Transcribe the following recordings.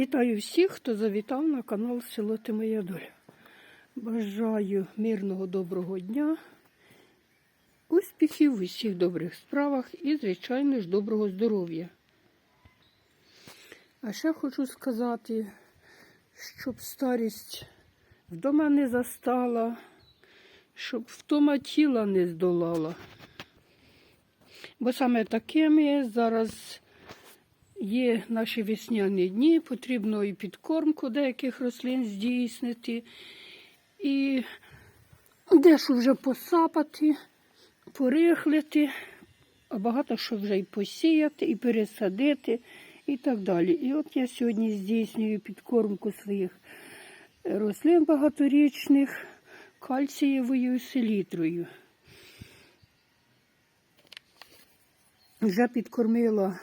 Вітаю всіх, хто завітав на канал Село Ти Моя Доля. Бажаю мирного доброго дня, успіхів у всіх добрих справах і, звичайно ж, доброго здоров'я. А ще хочу сказати, щоб старість вдома не застала, щоб втома тіла не здолала. Бо саме такими зараз є наші весняні дні, потрібно і підкормку деяких рослин здійснити, і дещо вже посапати, порихлити, а багато що вже і посіяти, і пересадити, і так далі. І от я сьогодні здійснюю підкормку своїх рослин багаторічних кальцієвою селітрою. Вже підкормила,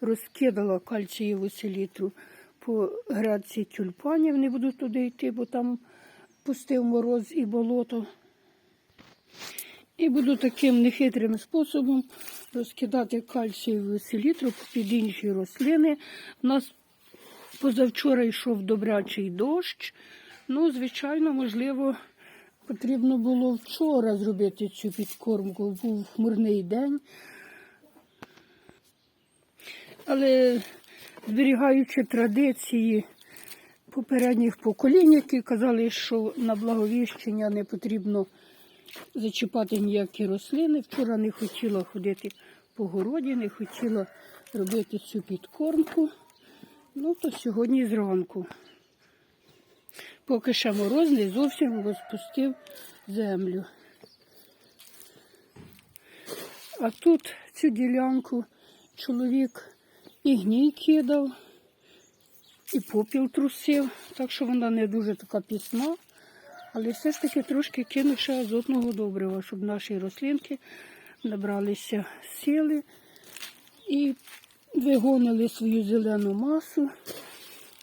розкидала кальцієву селітру по грядці тюльпанів. Не буду туди йти, бо там пустив мороз і болото. І буду таким нехитрим способом розкидати кальцієву селітру під інші рослини. У нас позавчора йшов добрячий дощ. Ну, звичайно, можливо, потрібно було вчора зробити цю підкормку. Був хмурний день. Але зберігаючи традиції попередніх поколінь, які казали, що на благовіщення не потрібно зачіпати ніякі рослини. Вчора не хотіла ходити по городі, не хотіла робити цю підкормку. Ну, то сьогодні зранку. Поки ще мороз не зовсім розпустив землю. А тут цю ділянку чоловік і гній кидав, і попіл трусив, так що вона не дуже така пісна, але все ж таки трошки кинув ще азотного добрива, щоб наші рослинки набралися сили і вигонили свою зелену масу,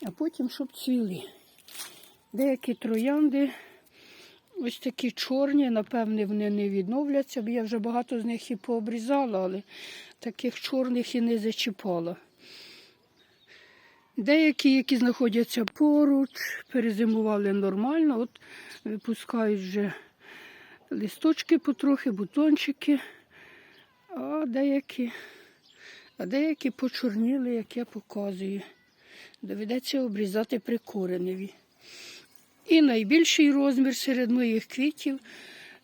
а потім щоб цвіли. Деякі троянди ось такі чорні, напевне, вони не відновляться, бо я вже багато з них і пообрізала, але таких чорних і не зачіпала. Деякі, які знаходяться поруч, перезимували нормально, от випускають вже листочки потрохи, бутончики, а деякі, а деякі почорніли, як я показую. Доведеться обрізати прикореневі. І найбільший розмір серед моїх квітів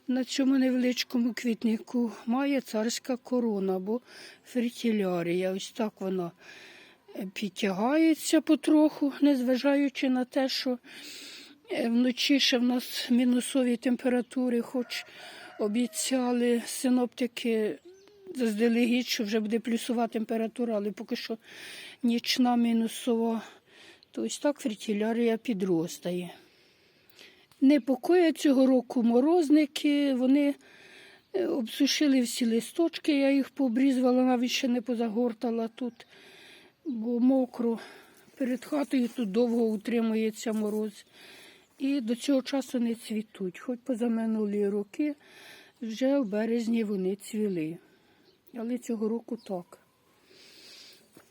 на цьому невеличкому квітнику має царська корона або фритілярія. Ось так вона підтягається потроху, незважаючи на те, що е, вночі ще в нас мінусові температури, хоч обіцяли синоптики заздалегідь, що вже буде плюсова температура, але поки що нічна мінусова, то ось так фритілярія підростає. Непокоя цього року морозники, вони е, обсушили всі листочки, я їх пообрізувала, навіть ще не позагортала тут, бо мокро. Перед хатою тут довго утримується мороз. І до цього часу не цвітуть. Хоч позаминулі роки вже в березні вони цвіли. Але цього року так.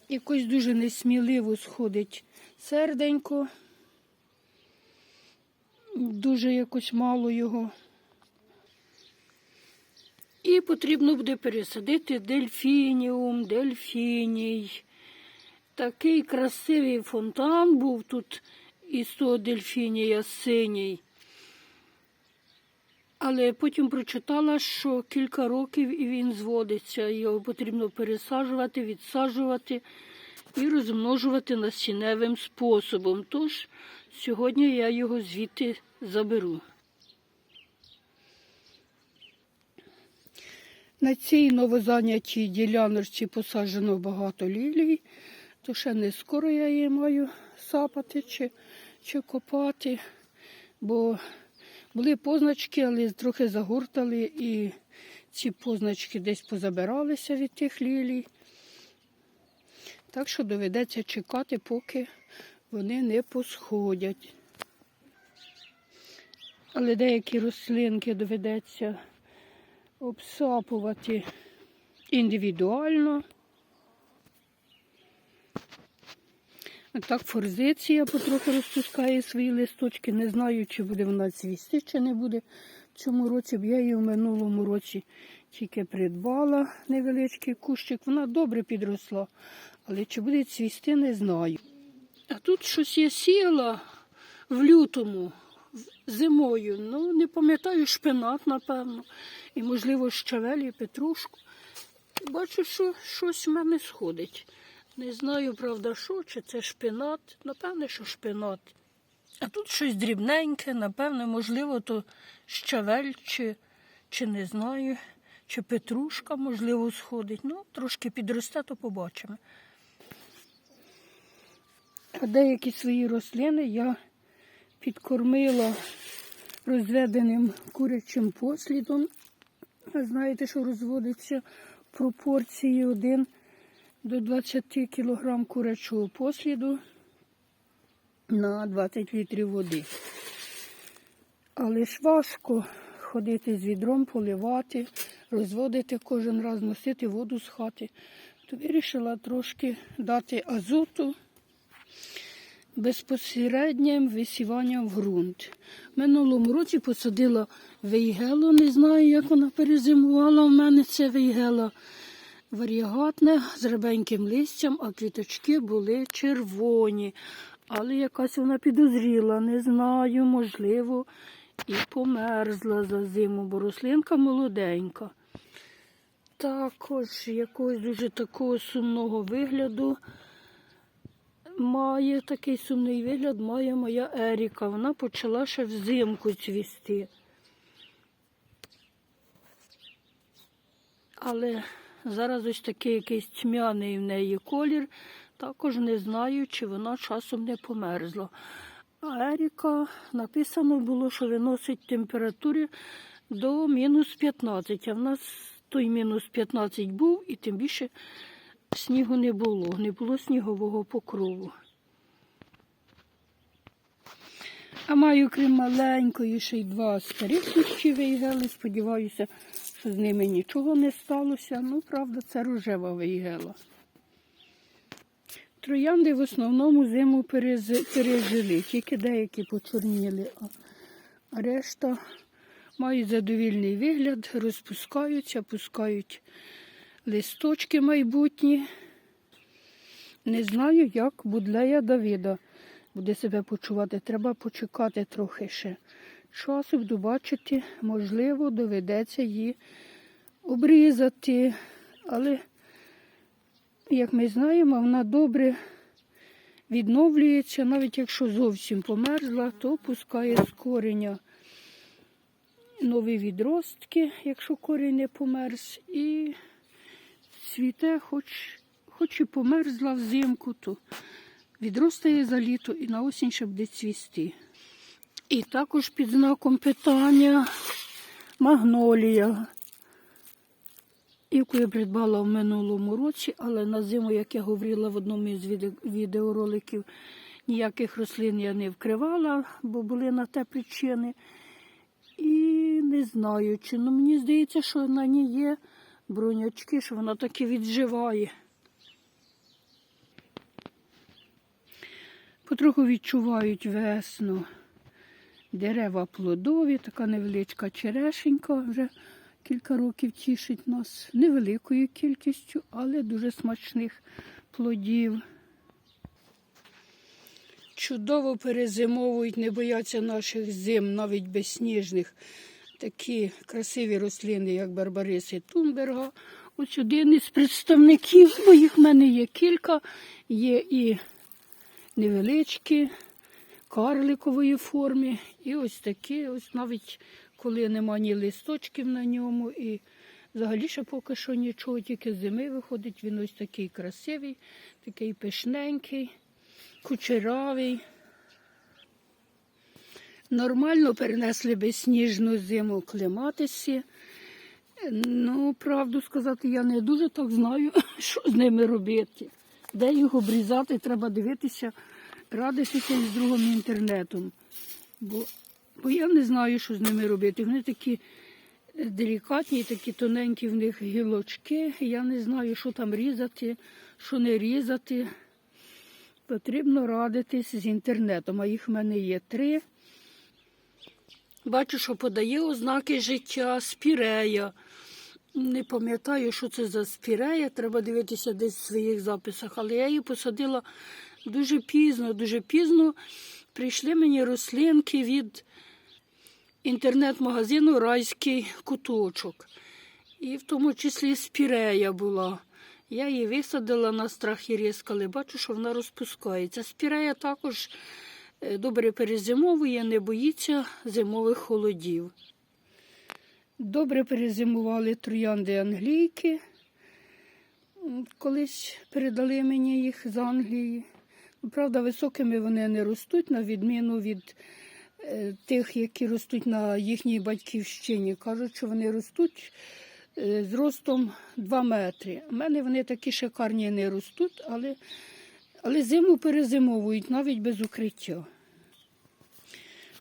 Якось дуже несміливо сходить серденько дуже якось мало його. І потрібно буде пересадити дельфініум, дельфіній. Такий красивий фонтан був тут із того дельфінія синій. Але потім прочитала, що кілька років і він зводиться. Його потрібно пересаджувати, відсаджувати і розмножувати насінневим способом. Тож сьогодні я його звідти заберу. На цій новозанятій діляночці посаджено багато лілій, то ще не скоро я її маю сапати чи, чи копати, бо були позначки, але трохи загортали і ці позначки десь позабиралися від тих лілій. Так що доведеться чекати, поки вони не посходять. Але деякі рослинки доведеться обсапувати індивідуально. Так, форзиція потроху розпускає свої листочки. Не знаю, чи буде вона цвісти, чи не буде в цьому році, бо я її в минулому році тільки придбала невеличкий кущик. Вона добре підросла, але чи буде цвісти, не знаю. А тут щось я сіяла в лютому, зимою. Ну, не пам'ятаю, шпинат, напевно, і, можливо, щавель і петрушку. Бачу, що щось в мене сходить. Не знаю, правда, що, чи це шпинат. Напевне, що шпинат. А тут щось дрібненьке, напевне, можливо, то щавель, чи, чи не знаю, чи петрушка, можливо, сходить. Ну, трошки підросте, то побачимо. А деякі свої рослини я підкормила розведеним курячим послідом. А Знаєте, що розводиться в пропорції 1 до 20 кг курячого посліду на 20 літрів води. Але ж важко ходити з відром, поливати, розводити кожен раз, носити воду з хати. То вирішила трошки дати азоту безпосереднім висіванням в ґрунт. Минулому році посадила вейгело, не знаю, як вона перезимувала. У мене це вейгела варігатне з рябеньким листям, а квіточки були червоні. Але якась вона підозріла, не знаю, можливо, і померзла за зиму, бо рослинка молоденька. Також якогось дуже такого сумного вигляду має такий сумний вигляд, має моя Еріка. Вона почала ще взимку цвісти. Але зараз ось такий якийсь тьмяний в неї колір. Також не знаю, чи вона часом не померзла. А Еріка написано було, що виносить температури до мінус 15. А в нас той мінус 15 був і тим більше снігу не було, не було снігового покрову. А маю крім маленької ще й два старих кущі вейгели. Сподіваюся, що з ними нічого не сталося. Ну, правда, це рожева вейгела. Троянди в основному зиму пережили, тільки деякі почорніли, а- решта мають задовільний вигляд, розпускаються, пускають листочки майбутні. Не знаю, як будлея Давида буде себе почувати. Треба почекати трохи ще часу, буду бачити, можливо, доведеться її обрізати. Але, як ми знаємо, вона добре відновлюється, навіть якщо зовсім померзла, то пускає з кореня нові відростки, якщо корінь не померз, і цвіте, хоч, хоч і померзла взимку, то відростає за літо і на осінь ще буде цвісти. І також під знаком питання магнолія, яку я придбала в минулому році, але на зиму, як я говорила в одному із відеороликів, ніяких рослин я не вкривала, бо були на те причини. І не знаю, чи ну мені здається, що на ній є бронячки, що вона таки відживає. Потроху відчувають весну. Дерева плодові, така невеличка черешенька вже кілька років тішить нас невеликою кількістю, але дуже смачних плодів. Чудово перезимовують, не бояться наших зим, навіть безсніжних. Такі красиві рослини, як Барбариси Тунберга. Ось один із представників, бо їх в мене є кілька, є і невеличкі, карликової форми. І ось такі, ось навіть коли нема ні листочків на ньому, і взагалі ще поки що нічого, тільки з зими виходить. Він ось такий красивий, такий пишненький, кучеравий. Нормально перенесли безсніжну зиму клематисі. Ну, правду сказати, я не дуже так знаю, що з ними робити. Де їх обрізати, треба дивитися, радитися з другим інтернетом. Бо, бо я не знаю, що з ними робити. Вони такі е, делікатні, такі тоненькі в них гілочки. Я не знаю, що там різати, що не різати. потрібно радитись з інтернетом, а їх в мене є три. Бачу, що подає ознаки життя, спірея. Не пам'ятаю, що це за спірея, треба дивитися десь в своїх записах, але я її посадила дуже пізно, дуже пізно. Прийшли мені рослинки від інтернет-магазину Райський куточок. І в тому числі спірея була. Я її висадила на страх і різк, але бачу, що вона розпускається. Спірея також добре перезимовує, не боїться зимових холодів. Добре перезимували троянди англійки. Колись передали мені їх з Англії. Ну, Правда, високими вони не ростуть, на відміну від е, тих, які ростуть на їхній батьківщині. Кажуть, що вони ростуть е, з ростом 2 метри. У мене вони такі шикарні не ростуть, але, але зиму перезимовують навіть без укриття.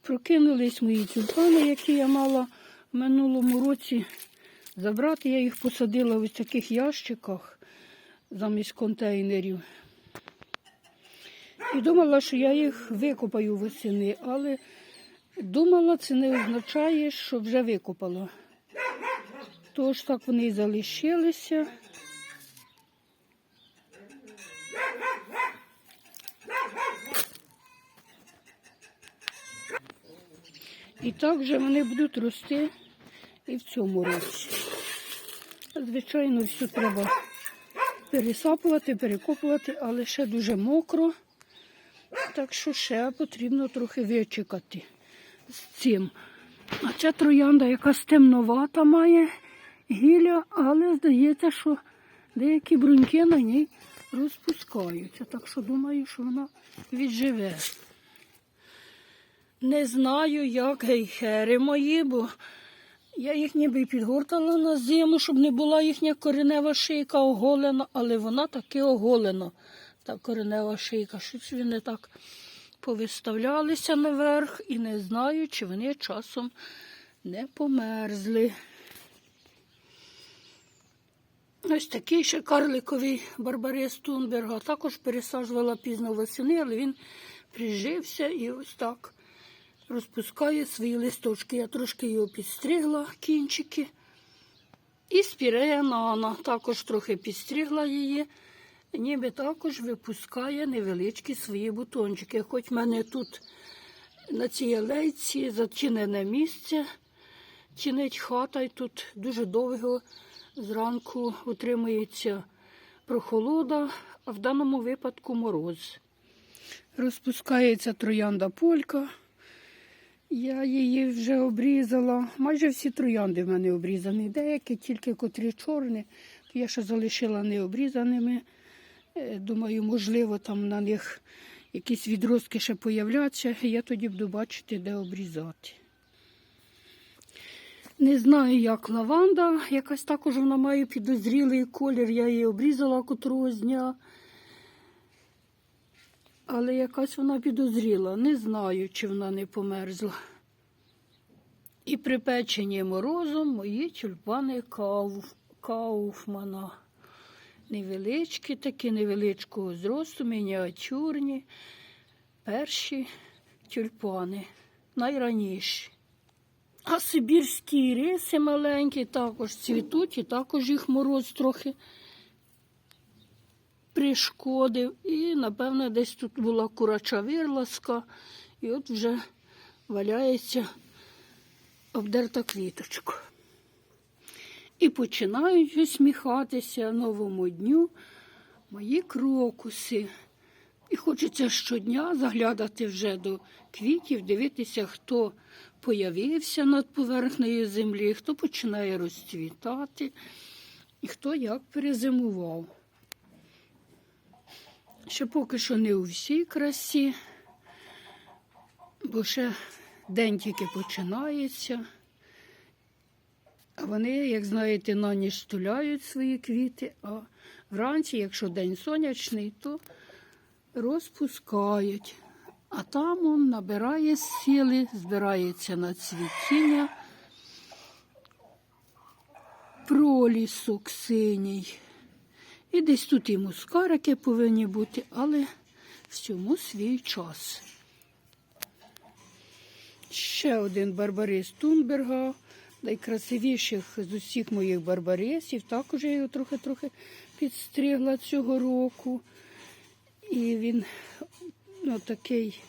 Прокинулись мої тюльпани, які я мала в минулому році забрати. Я їх посадила в ось таких ящиках замість контейнерів. І думала, що я їх викопаю восени, але думала, це не означає, що вже викопала. Тож так вони і залишилися. І так же вони будуть рости і в цьому році. Звичайно, все треба пересапувати, перекопувати, але ще дуже мокро. Так що ще потрібно трохи вичекати з цим. А ця троянда якась темновата має гілля, але здається, що деякі бруньки на ній розпускаються. Так що думаю, що вона відживе. Не знаю, як гейхери мої, бо я їх ніби підгортала на зиму, щоб не була їхня коренева шийка оголена, але вона таки оголена, та коренева шийка. Щось вони так повиставлялися наверх і не знаю, чи вони часом не померзли. Ось такий ще карликовий барбарис Тунберга. Також пересаджувала пізно восени, але він прижився і ось так розпускає свої листочки. Я трошки його підстригла, кінчики. І спірея нана також трохи підстригла її, ніби також випускає невеличкі свої бутончики. Хоч в мене тут на цій алейці зачинене місце, чинить хата, і тут дуже довго зранку утримується прохолода, а в даному випадку мороз. Розпускається троянда полька. Я її вже обрізала. Майже всі троянди в мене обрізані. Деякі тільки котрі чорні, я ще залишила необрізаними. Е, Думаю, можливо, там на них якісь відростки ще появляться, я тоді буду бачити, де обрізати. Не знаю, як лаванда, якась також вона має підозрілий колір. Я її обрізала котрого з дня. Але якась вона підозріла. Не знаю, чи вона не померзла. І припечені морозом мої тюльпани кауф, кауфмана. Невеличкі такі, невеличкого зросту, мініатюрні. Перші тюльпани, найраніші. А сибірські риси маленькі також цвітуть, і також їх мороз трохи пришкодив. І, напевно, десь тут була курача вирласка, і от вже валяється обдерта квіточка. І починають усміхатися новому дню мої крокуси. І хочеться щодня заглядати вже до квітів, дивитися, хто появився над поверхнею землі, хто починає розцвітати, і хто як перезимував. Ще поки що не у всій красі, бо ще день тільки починається. А вони, як знаєте, на ніч стуляють свої квіти, а вранці, якщо день сонячний, то розпускають. А там он набирає сили, збирається на цвітіння. Пролісок синій. І десь тут і мускарики повинні бути, але Всьому свій час. Ще один барбарис Тунберга, найкрасивіших з усіх моїх барбарисів. Також я його трохи-трохи підстригла цього року. І він ну, такий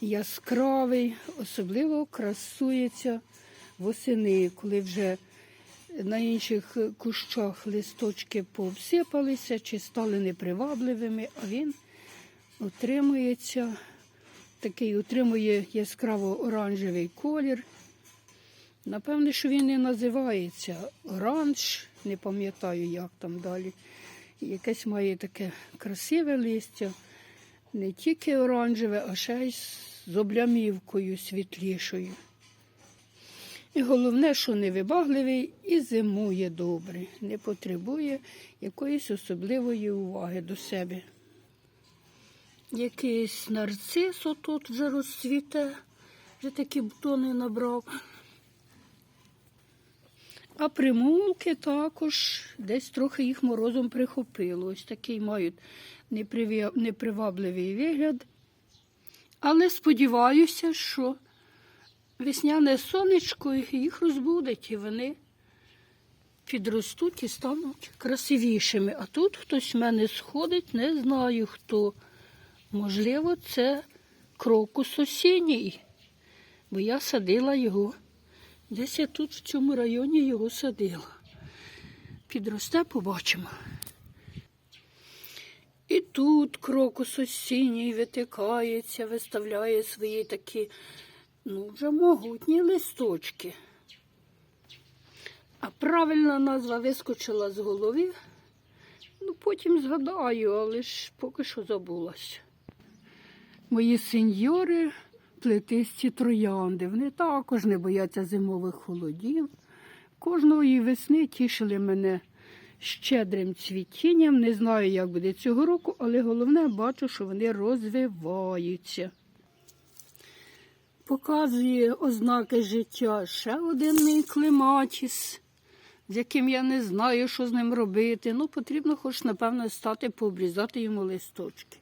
яскравий, особливо красується восени, коли вже на інших кущах листочки повсипалися чи стали непривабливими, а він утримується, такий утримує яскраво оранжевий колір. Напевне, що він і називається оранж, не пам'ятаю, як там далі. Якесь має таке красиве листя, не тільки оранжеве, а ще й з облямівкою світлішою. І головне, що невибагливий і зимує добре, не потребує якоїсь особливої уваги до себе. Якийсь нарцис отут вже розцвіте, вже такі бутони набрав. А примулки також десь трохи їх морозом прихопило. Ось такий мають непривабливий вигляд. Але сподіваюся, що весняне сонечко їх розбудить, і вони підростуть і стануть красивішими. А тут хтось в мене сходить, не знаю хто. Можливо, це крокус осінній, бо я садила його. Десь я тут в цьому районі його садила. Підросте, побачимо. І тут крокус осінній витикається, виставляє свої такі, ну, вже могутні листочки. А правильна назва вискочила з голови. Ну, потім згадаю, але ж поки що забулася. Мої сеньори плетисті троянди. Вони також не бояться зимових холодів. Кожної весни тішили мене щедрим цвітінням. Не знаю, як буде цього року, але головне бачу, що вони розвиваються. Показує ознаки життя ще один мій клематіс, з яким я не знаю, що з ним робити. Ну, потрібно хоч, напевно, стати пообрізати йому листочки.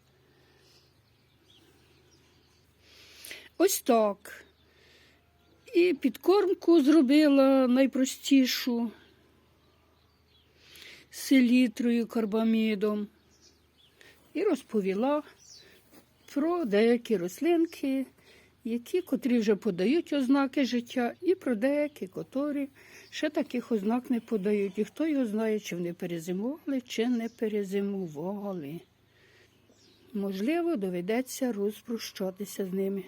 Ось так. І підкормку зробила найпростішу селітрою, карбамідом. І розповіла про деякі рослинки, які, котрі вже подають ознаки життя, і про деякі, котрі ще таких ознак не подають. І хто його знає, чи вони перезимували, чи не перезимували. Можливо, доведеться розпрощатися з ними.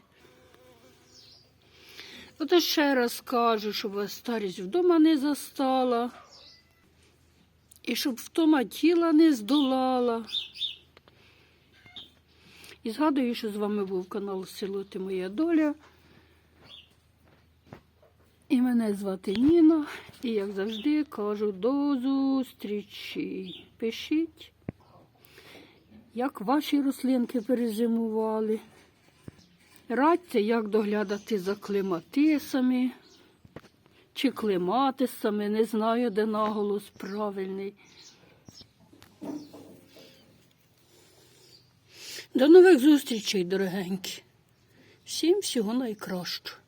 Ото ще раз кажу, щоб вас старість вдома не застала, і щоб втома тіла не здолала. І згадую, що з вами був канал Село Ти Моя Доля. І мене звати Ніна. І як завжди кажу до зустрічі. Пишіть, як ваші рослинки перезимували. Радьте, як доглядати за клематисами чи клематисами, не знаю, де наголос правильний. До нових зустрічей, дорогенькі. Всім всього найкращого.